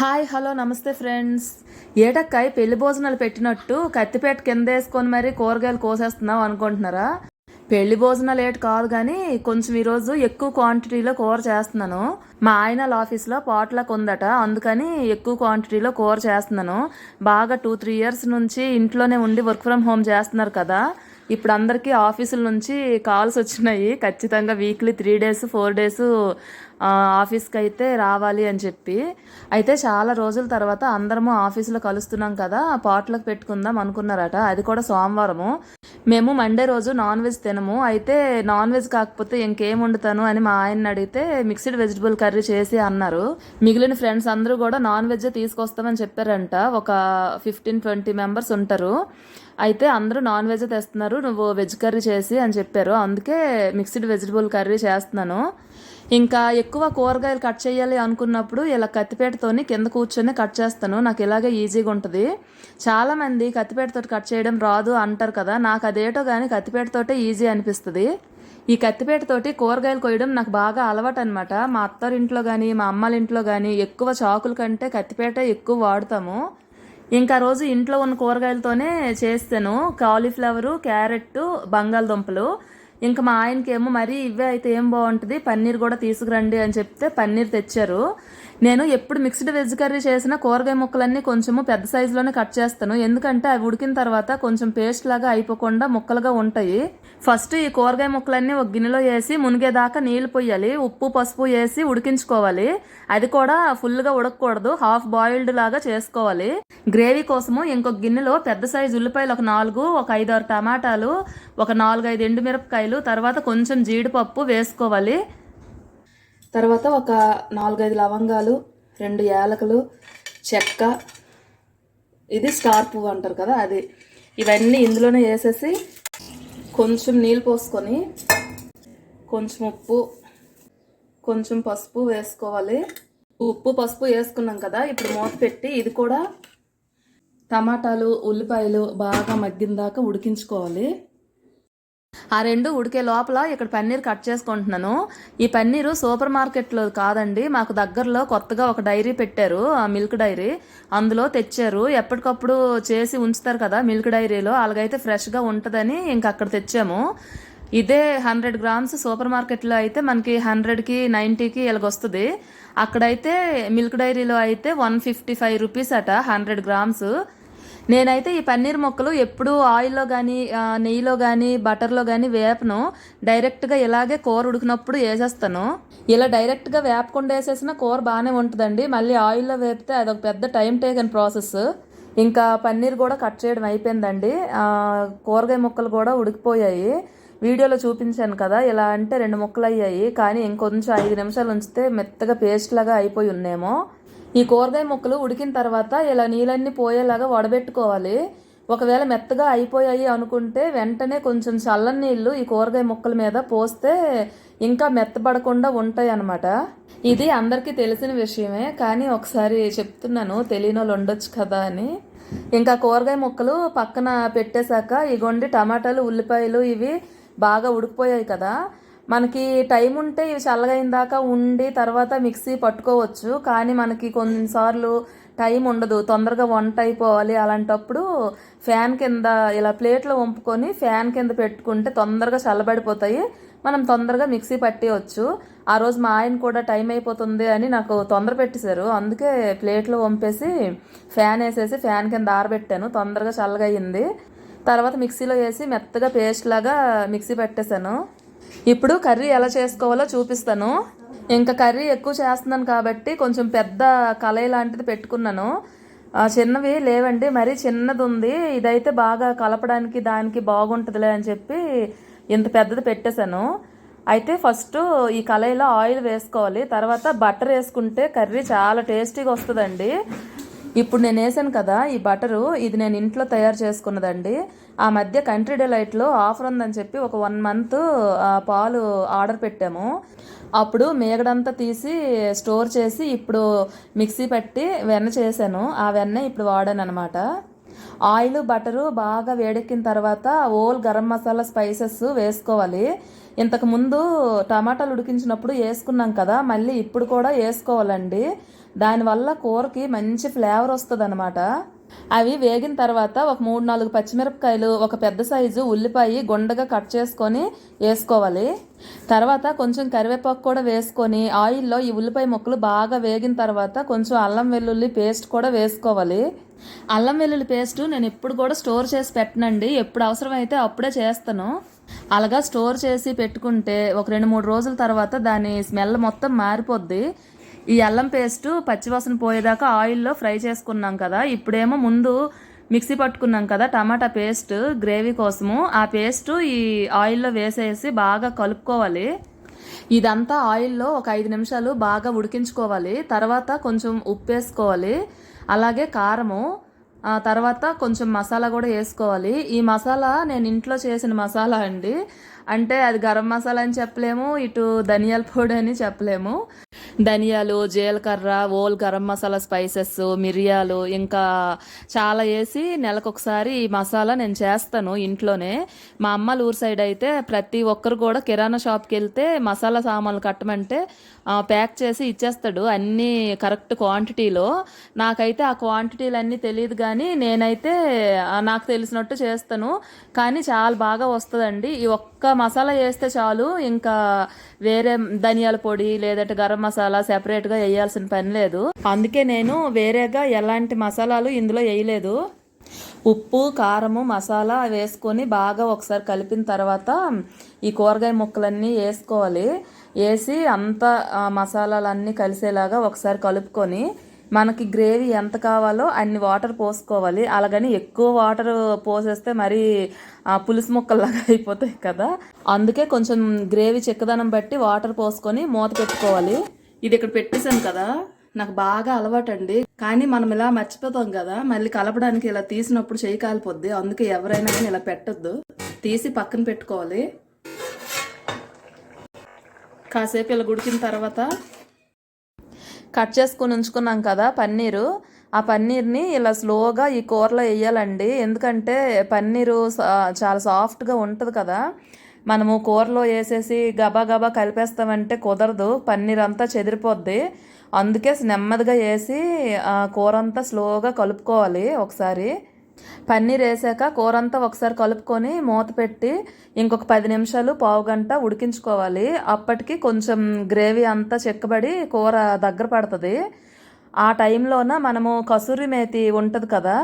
Hi hello నమస్తే friends. ఏటక్కాయ పెళ్ళి భోజనాలు పెట్టినట్టు కత్తిపేట కింద వేసుకొని మరి కూరగాయలు కోసేస్తున్నావు అనుకుంటున్నారా? పెళ్ళి భోజనాలు ఏటి కాదు కానీ కొంచెం ఈరోజు ఎక్కువ క్వాంటిటీలో కూర చేస్తున్నాను. మా ఆయన వాళ్ళ ఆఫీస్లో పాట్లకు ఉందట. అందుకని ఎక్కువ క్వాంటిటీలో కూర చేస్తున్నాను. బాగా టూ త్రీ ఇయర్స్ నుంచి ఇంట్లోనే ఉండి వర్క్ ఫ్రమ్ హోమ్ చేస్తున్నారు కదా. ఇప్పుడు అందరికీ ఆఫీసుల నుంచి కాల్స్ వచ్చినాయి. ఖచ్చితంగా weekly three days four days ఆఫీస్కి అయితే రావాలి అని చెప్పి. అయితే చాలా రోజుల తర్వాత అందరము ఆఫీసులో కలుస్తున్నాం కదా పాట్లకు పెట్టుకుందాం అనుకున్నారట. అది కూడా సోమవారము. మేము మండే రోజు నాన్ వెజ్ తినము. అయితే నాన్ వెజ్ కాకపోతే ఇంకేం వండుతాను అని మా ఆయన అడిగితే మిక్స్డ్ వెజిటబుల్ కర్రీ చేసి అన్నారు. మిగిలిన ఫ్రెండ్స్ అందరూ కూడా నాన్ వెజ్ తీసుకొస్తామని చెప్పారంట. ఒక ఫిఫ్టీన్ ట్వంటీ మెంబర్స్ ఉంటారు. అయితే అందరూ నాన్ వెజ్ తెస్తున్నారు. నువ్వు వెజ్ కర్రీ చేసి అని చెప్పారు. అందుకే మిక్స్డ్ వెజిటబుల్ కర్రీ చేస్తున్నాను. ఇంకా ఎక్కువ కూరగాయలు కట్ చేయాలి అనుకున్నప్పుడు ఇలా కత్తిపేటతోని కింద కూర్చొని కట్ చేస్తాను. నాకు ఇలాగే ఈజీగా ఉంటుంది. చాలామంది కత్తిపేటతో కట్ చేయడం రాదు అంటారు కదా. నాకు అదేటో కానీ కత్తిపేటతోటే ఈజీ అనిపిస్తుంది. ఈ కత్తిపేటతోటి కూరగాయలు కొయ్యడం నాకు బాగా అలవాటు అనమాట మా అత్తారింట్లో కానీ మా అమ్మల ఇంట్లో కానీ ఎక్కువ చాకుల కంటే కత్తిపేట ఎక్కువ వాడతాము. ఇంకా రోజు ఇంట్లో ఉన్న కూరగాయలతోనే చేస్తాను. కాలీఫ్లవరు క్యారెట్ బంగాళదుంపలు. ఇంకా మా ఆయనకేమో మరీ ఇవే అయితే ఏం బాగుంటుంది పన్నీర్ కూడా తీసుకురండి అని చెప్తే పన్నీర్ తెచ్చారు. నేను ఎప్పుడు మిక్స్డ్ వెజ్ కర్రీ చేసిన కూరగాయ ముక్కలన్నీ కొంచెము పెద్ద సైజులోనే కట్ చేస్తాను. ఎందుకంటే అవి ఉడికిన తర్వాత కొంచెం పేస్ట్ లాగా అయిపోకుండా ముక్కలుగా ఉంటాయి. ఫస్ట్ ఈ కూరగాయ ముక్కలన్నీ ఒక గిన్నెలో వేసి మునిగేదాకా నీళ్ళు పోయాలి ఉప్పు పసుపు వేసి ఉడికించుకోవాలి. అది కూడా ఫుల్గా ఉడకకూడదు హాఫ్ బాయిల్డ్ లాగా చేసుకోవాలి. గ్రేవీ కోసము ఇంకొక గిన్నెలో పెద్ద సైజు ఉల్లిపాయలు ఒక నాలుగు ఒక ఐదు ఆరు టమాటాలు ఒక నాలుగు ఐదు ఎండుమిరపకాయలు తర్వాత కొంచెం జీడిపప్పు వేసుకోవాలి. తర్వాత ఒక నాలుగైదు లవంగాలు రెండు యాలకులు చెక్క. ఇది స్టార్ పువ్వు అంటారు కదా అది. ఇవన్నీ ఇందులోనే వేసేసి కొంచెం నీళ్ళు పోసుకొని కొంచెం ఉప్పు కొంచెం పసుపు వేసుకోవాలి. ఉప్పు పసుపు వేసుకున్నాం కదా ఇప్పుడు మూత పెట్టి ఇది కూడా టమాటాలు ఉల్లిపాయలు బాగా మగ్గిన దాకా ఉడికించుకోవాలి. ఆ రెండు ఉడికే లోపల ఇక్కడ పన్నీర్ కట్ చేసుకుంటున్నాను. ఈ పన్నీరు సూపర్ మార్కెట్లో కాదండి. మాకు దగ్గరలో కొత్తగా ఒక డైరీ పెట్టారు ఆ మిల్క్ డైరీ. అందులో తెచ్చారు. ఎప్పటికప్పుడు చేసి ఉంచుతారు కదా మిల్క్ డైరీలో. అలాగైతే ఫ్రెష్గా ఉంటుందని ఇంక అక్కడ తెచ్చాము. ఇదే హండ్రెడ్ గ్రామ్స్ సూపర్ మార్కెట్లో అయితే మనకి హండ్రెడ్కి నైంటీకి ఇలాగొస్తుంది. అక్కడైతే మిల్క్ డైరీలో అయితే వన్ ఫిఫ్టీ ఫైవ్ రూపీస్ అట హండ్రెడ్ గ్రామ్స్. నేనైతే ఈ పన్నీర్ మొక్కలు ఎప్పుడూ ఆయిల్లో కానీ నెయ్యిలో కానీ బటర్లో కానీ వేపను డైరెక్ట్గా ఇలాగే కూర ఉడికినప్పుడు వేసేస్తాను. ఇలా డైరెక్ట్గా వేపకుండా వేసేసిన కూర బాగానే ఉంటుందండి. మళ్ళీ ఆయిల్లో వేపితే అదొక పెద్ద టైం టేకన్ ప్రాసెస్. ఇంకా పన్నీర్ కూడా కట్ చేయడం అయిపోయిందండి. కూరగాయ ముక్కలు కూడా ఉడికిపోయాయి. వీడియోలో చూపించాను కదా ఇలా అంటే రెండు ముక్కలు అయ్యాయి కానీ ఇంకొంచెం ఐదు నిమిషాలు ఉంచితే మెత్తగా పేస్ట్ లాగా అయిపోయి ఉన్నాయేమో ఈ కూరగాయ ముక్కలు ఉడికిన తర్వాత ఇలా నీళ్ళన్నీ పోయేలాగా వడబెట్టుకోవాలి. ఒకవేళ మెత్తగా అయిపోయాయి అనుకుంటే వెంటనే కొంచెం చల్లని నీళ్ళు ఈ కూరగాయ ముక్కల మీద పోస్తే ఇంకా మెత్తబడకుండా ఉంటాయి అన్నమాట ఇది అందరికీ తెలిసిన విషయమే కానీ ఒకసారి చెప్తున్నాను తెలియని వాళ్ళు ఉండొచ్చు కదా అని. ఇంకా కూరగాయ ముక్కలు పక్కన పెట్టేశాక ఇగోండి టమాటాలు ఉల్లిపాయలు ఇవి బాగా ఉడికిపోయాయి కదా. మనకి టైం ఉంటే ఇవి చల్లగైన దాకా ఉండి తర్వాత మిక్సీ పట్టుకోవచ్చు. కానీ మనకి కొన్నిసార్లు టైం ఉండదు. తొందరగా వంట అయిపోవాలి. అలాంటప్పుడు ఫ్యాన్ కింద ఇలా ప్లేట్లో వంపుకొని ఫ్యాన్ కింద పెట్టుకుంటే తొందరగా చల్లబడిపోతాయి. మనం తొందరగా మిక్సీ పట్టేయచ్చు. ఆ రోజు మా ఆయన కూడా టైం అయిపోతుంది అని నాకు తొందర పెట్టేశారు. అందుకే ప్లేట్లో వంపేసి ఫ్యాన్ వేసేసి ఫ్యాన్ కింద ఆరబెట్టాను. తొందరగా చల్లగా అయ్యింది తర్వాత మిక్సీలో వేసి మెత్తగా పేస్ట్ లాగా మిక్సీ పెట్టేశాను. ఇప్పుడు కర్రీ ఎలా చేసుకోవాలో చూపిస్తాను. ఇంకా కర్రీ ఎక్కువ చేస్తున్నాను కాబట్టి కొంచెం పెద్ద కలయి లాంటిది పెట్టుకున్నాను. చిన్నవి లేవండి మరీ చిన్నది ఉంది. ఇదైతే బాగా కలపడానికి దానికి బాగుంటుందిలే అని చెప్పి ఇంత పెద్దది పెట్టేశాను. అయితే ఫస్ట్ ఈ కళాయిలో ఆయిల్ వేసుకోవాలి. తర్వాత బటర్ వేసుకుంటే కర్రీ చాలా టేస్టీగా వస్తుందండి. ఇప్పుడు నేను వేసాను కదా ఈ బటరు ఇది నేను ఇంట్లో తయారు చేసుకున్నదండి. ఆ మధ్య కంట్రీ డిలైట్లో ఆఫర్ ఉందని చెప్పి ఒక వన్ మంత్ పాలు ఆర్డర్ పెట్టాము. అప్పుడు మేగడంతా తీసి స్టోర్ చేసి ఇప్పుడు మిక్సీ పెట్టి వెన్న చేశాను. ఆ వెన్న ఇప్పుడు వాడాను అనమాట ఆయిల్ బటరు బాగా వేడెక్కిన తర్వాత ఓల్ గరం మసాలా స్పైసెస్ వేసుకోవాలి. ఇంతకుముందు టమాటాలు ఉడికించినప్పుడు వేసుకున్నాం కదా మళ్ళీ ఇప్పుడు కూడా వేసుకోవాలండి. దానివల్ల కూరకి మంచి ఫ్లేవర్ వస్తుంది అనమాట అవి వేగిన తర్వాత ఒక మూడు నాలుగు పచ్చిమిరపకాయలు ఒక పెద్ద సైజు ఉల్లిపాయ గుండగా కట్ చేసుకొని వేసుకోవాలి. తర్వాత కొంచెం కరివేపాకు కూడా వేసుకొని ఆయిల్లో ఈ ఉల్లిపాయ ముక్కలు బాగా వేగిన తర్వాత కొంచెం అల్లం వెల్లుల్లి పేస్ట్ కూడా వేసుకోవాలి. అల్లం వెల్లుల్లి పేస్ట్ నేను ఎప్పుడు కూడా స్టోర్ చేసి పెట్టనండి. ఎప్పుడు అవసరమైతే అప్పుడే చేస్తాను. అలాగా స్టోర్ చేసి పెట్టుకుంటే ఒక రెండు మూడు రోజుల తర్వాత దాని స్మెల్ మొత్తం మారిపోద్ది. ఈ అల్లం పేస్ట్ పచ్చివాసన పోయేదాకా ఆయిల్లో ఫ్రై చేసుకున్నాం కదా. ఇప్పుడేమో ముందు మిక్సీ పట్టుకున్నాం కదా టమాటా పేస్ట్ గ్రేవీ కోసము. ఆ పేస్ట్ ఈ ఆయిల్లో వేసేసి బాగా కలుపుకోవాలి. ఇదంతా ఆయిల్లో ఒక ఐదు నిమిషాలు బాగా ఉడికించుకోవాలి. తర్వాత కొంచెం ఉప్పు వేసుకోవాలి. అలాగే కారము ఆ తర్వాత కొంచెం మసాలా కూడా వేసుకోవాలి. ఈ మసాలా నేను ఇంట్లో చేసిన మసాలా అండి. అంటే అది గరం మసాలా అని చెప్పలేము ఇటు ధనియాల పొడి అని చెప్పలేము. ధనియాలు జీలకర్ర ఓల్ గరం మసాలా స్పైసెస్ మిరియాలు ఇంకా చాలా వేసి నెలకొకసారి ఈ మసాలా నేను చేస్తాను ఇంట్లోనే. మా అమ్మల ఊరు సైడ్ అయితే ప్రతి ఒక్కరు కూడా కిరాణా షాప్కి వెళ్తే మసాలా సామాన్లు కట్టమంటే ప్యాక్ చేసి ఇచ్చేస్తాడు అన్నీ కరెక్ట్ క్వాంటిటీలో. నాకైతే ఆ క్వాంటిటీలు అన్నీ తెలియదు కానీ నేనైతే నాకు తెలిసినట్టు చేస్తాను. కానీ చాలా బాగా వస్తుందండి. ఈ ఒక్క మసాలా వేస్తే చాలు ఇంకా వేరే ధనియాల పొడి లేదంటే గరం మసాలా సెపరేట్గా వేయాల్సిన పని లేదు. అందుకే నేను వేరేగా ఎలాంటి మసాలాలు ఇందులో వేయలేదు. ఉప్పు కారము మసాలా వేసుకొని బాగా ఒకసారి కలిపిన తర్వాత ఈ కూరగాయ ముక్కలన్నీ వేసుకోవాలి. వేసి అంతా మసాలాలన్నీ కలిసేలాగా ఒకసారి కలుపుకొని మనకి గ్రేవీ ఎంత కావాలో అన్ని వాటర్ పోసుకోవాలి. అలాగని ఎక్కువ వాటర్ పోసేస్తే మరి పులుసు ముక్కల్లాగా అయిపోతాయి కదా. అందుకే కొంచెం గ్రేవీ చిక్కదనం బట్టి వాటర్ పోసుకొని మూత పెట్టుకోవాలి. ఇది ఇక్కడ పెట్టేశాను కదా. నాకు బాగా అలవాటు అండి కానీ మనం ఇలా మర్చిపోతాం కదా. మళ్ళీ కలపడానికి ఇలా తీసినప్పుడు చేయి కాలిపోద్ది. అందుకే ఎవరైనా కానీ ఇలా పెట్టొద్దు. తీసి పక్కన పెట్టుకోవాలి. కాసేపు ఇలా గుడికిన తర్వాత కట్ చేసుకుని ఉంచుకున్నాం కదా పన్నీరు. ఆ పన్నీర్ని ఇలా స్లోగా ఈ కూరలో వేయాలండి. ఎందుకంటే పన్నీరు సా- చాలా సాఫ్ట్గా ఉంటుంది కదా. మనము కూరలో వేసేసి గబా గబా కలిపేస్తామంటే కుదరదు పన్నీర్ అంతా చెదిరిపోద్ది. అందుకే నెమ్మదిగా వేసి కూర అంతా స్లోగా కలుపుకోవాలి ఒకసారి. పన్నీర్ వేసాక కూర అంతా ఒకసారి కలుపుకొని మూత పెట్టి ఇంకొక పది నిమిషాలు పావు గంట ఉడికించుకోవాలి. అప్పటికి కొంచెం గ్రేవీ అంతా చెక్కబడి కూర దగ్గర పడుతుంది. ఆ టైంలోన మనము కసూరి మేతి ఉంటుంది కదా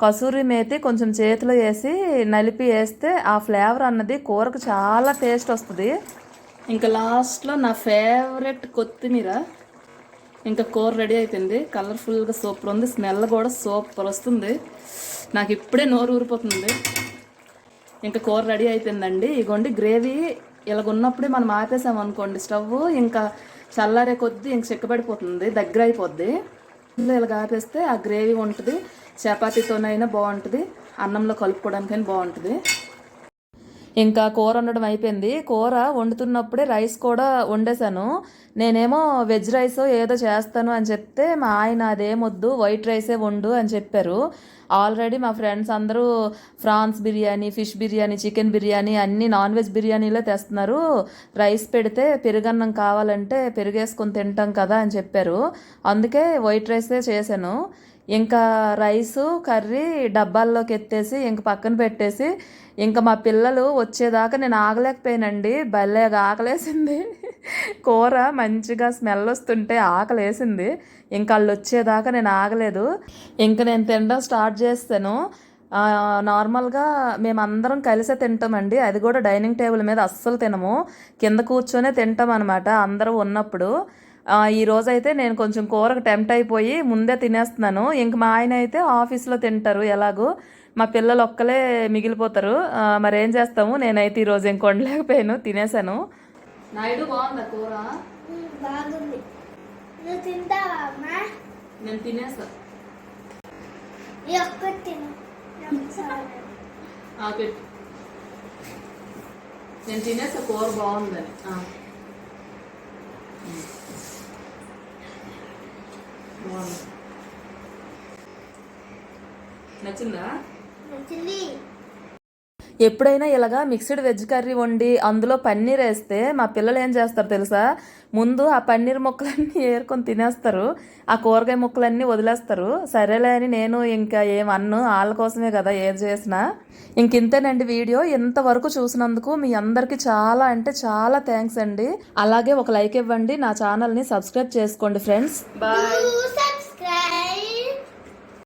కసూరి మేతి కొంచెం చేతిలో వేసి నలిపి వేస్తే ఆ ఫ్లేవర్ అన్నది కూరకు చాలా టేస్ట్ వస్తుంది. ఇంకా లాస్ట్లో నా ఫేవరెట్ కొత్తిమీర. ఇంకా కూర రెడీ అయిపోయింది. కలర్ఫుల్గా సూపర్ ఉంది. స్మెల్ కూడా సూపర్ వస్తుంది. నాకు ఇప్పుడే నోరు ఊరిపోతుంది. ఇంకా కూర రెడీ అయిపోయిందండి. ఇగోండి గ్రేవీ ఇలాగ ఉన్నప్పుడే మనం ఆపేసాం అనుకోండి స్టవ్. ఇంకా చల్లారే కొద్దీ ఇంక చిక్కబడిపోతుంది. దగ్గర అయిపోద్ది ఇలా ఇలాగ ఆపేస్తే ఆ గ్రేవీ ఉంటుంది. చపాతీతోనైనా బాగుంటుంది. అన్నంలో కలుపుకోవడానికైనా బాగుంటుంది. ఇంకా కూర వండడం అయిపోయింది. కూర వండుతున్నప్పుడే రైస్ కూడా వండేశాను. నేనేమో వెజ్ రైస్ ఏదో చేస్తాను అని చెప్తే మా ఆయన అదేమొద్దు వైట్ రైసే వండు అని చెప్పారు. ఆల్రెడీ మా ఫ్రెండ్స్ అందరూ prawns biryani fish biryani chicken biryani అన్నీ నాన్ వెజ్ బిర్యానీలో తెస్తున్నారు. రైస్ పెడితే పెరుగన్నం కావాలంటే పెరుగేసుకొని తింటాం కదా అని చెప్పారు. అందుకే వైట్ రైసే చేశాను. ఇంకా రైసు కర్రీ డబ్బాల్లోకి ఎత్తేసి ఇంక పక్కన పెట్టేసి ఇంకా మా పిల్లలు వచ్చేదాకా నేను ఆగలేకపోయానండి. భలేగా ఆకలేసింది. కూర మంచిగా స్మెల్ వస్తుంటే ఆకలేసింది. ఇంకా వాళ్ళు వచ్చేదాకా నేను ఆగలేదు. ఇంకా నేను తినడం స్టార్ట్ చేస్తాను. నార్మల్గా మేమందరం కలిసే తింటామండి. అది కూడా డైనింగ్ టేబుల్ మీద అస్సలు తినము. కింద కూర్చొనే తింటాం అనమాట అందరూ ఉన్నప్పుడు. ఆ, ఈ రోజైతే నేను కొంచెం కూరకు టెంప్ట్ అయిపోయి ముందే తినేస్తున్నాను. ఇంక మా ఆయన అయితే ఆఫీస్లో తింటారు ఎలాగో. మా పిల్లలు ఒక్కలే మిగిలిపోతారు. మరి ఏం చేస్తాము? నేనైతే ఈరోజు ఇంక వండలేకపోయాను తినేసాను నాయుడు బాగుందా కూర? బాగుంది. నువ్వు తింటావా అమ్మా? నేను తినేసా పెట్టు. నేను తినేసా కూర బాగుందని. బాగుంది. నచ్చిందా? నచ్చింది. ఎప్పుడైనా ఇలాగా మిక్స్డ్ వెజ్ కర్రీ వండి అందులో పన్నీర్ వేస్తే మా పిల్లలు ఏం చేస్తారు తెలుసా? ముందు ఆ పన్నీర్ ముక్కలన్నీ ఏరుకొని తినేస్తారు. ఆ కూరగాయ ముక్కలన్నీ వదిలేస్తారు. సరేలే అని నేను ఇంకా ఏమన్ను వాళ్ళ కోసమే కదా ఏది చేసినా. ఇంకింతేనండి వీడియో. ఇంతవరకు చూసినందుకు మీ అందరికీ చాలా అంటే చాలా థ్యాంక్స్ అండి. అలాగే ఒక లైక్ ఇవ్వండి. నా ఛానల్ని సబ్స్క్రైబ్ చేసుకోండి ఫ్రెండ్స్. బాయ్.